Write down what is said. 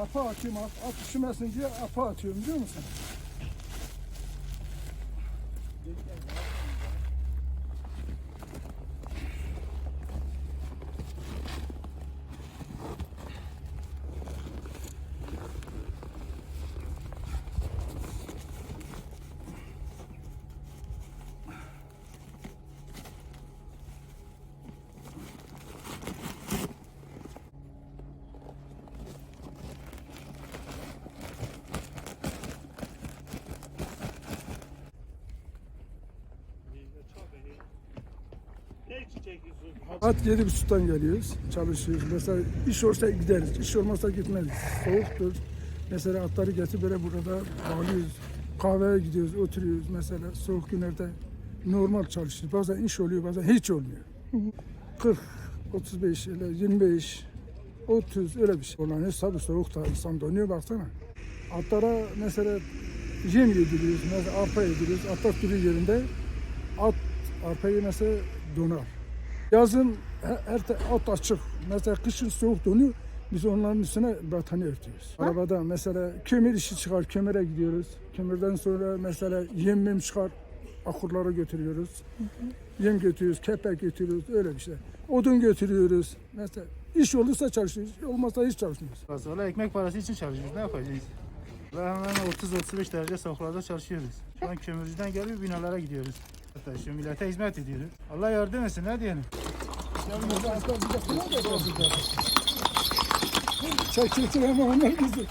Apa atıyorum, at, at üşümesin diye apa atıyorum biliyor musun? At yedi buçuktan geliyoruz, çalışıyoruz. Mesela iş olsa gideriz, iş olmazsa gitmeyiz. Soğuktur. Mesela atları getir böyle burada bağlıyoruz. Kahveye gidiyoruz, oturuyoruz mesela soğuk günlerde normal çalışıyoruz. Bazen iş oluyor, bazen hiç olmuyor. 40, 35, öyle 25, 30 öyle bir şey. Olan hesabı soğukta insan donuyor baksana. Atlara mesela yem yediriyoruz, mesela arpa yediriyoruz. Atlar duruyor yerinde. At arpayı mesela donar. Yazın her, at açık. Mesela kışın soğuk donuyor. Biz onların üstüne battaniye örtüyoruz. Arabada mesela kömür işi çıkar, kömüre gidiyoruz. Kömürden sonra mesela yem mem çıkar, akurlara götürüyoruz. Yem götürüyoruz, kepek götürüyoruz, öyle bir şey. Odun götürüyoruz. Mesela iş olursa çalışıyoruz, olmazsa hiç çalışmıyoruz. Valla ekmek parası için çalışıyoruz. Ne yapacağız? Ve hemen 30-35 derece soğuklarda çalışıyoruz. Şu an kömürcüden gelip binalara gidiyoruz. Hatta şu millete hizmet ediyoruz. Allah yardım etsin ne diyelim. Çek çektir ama onlar bizi.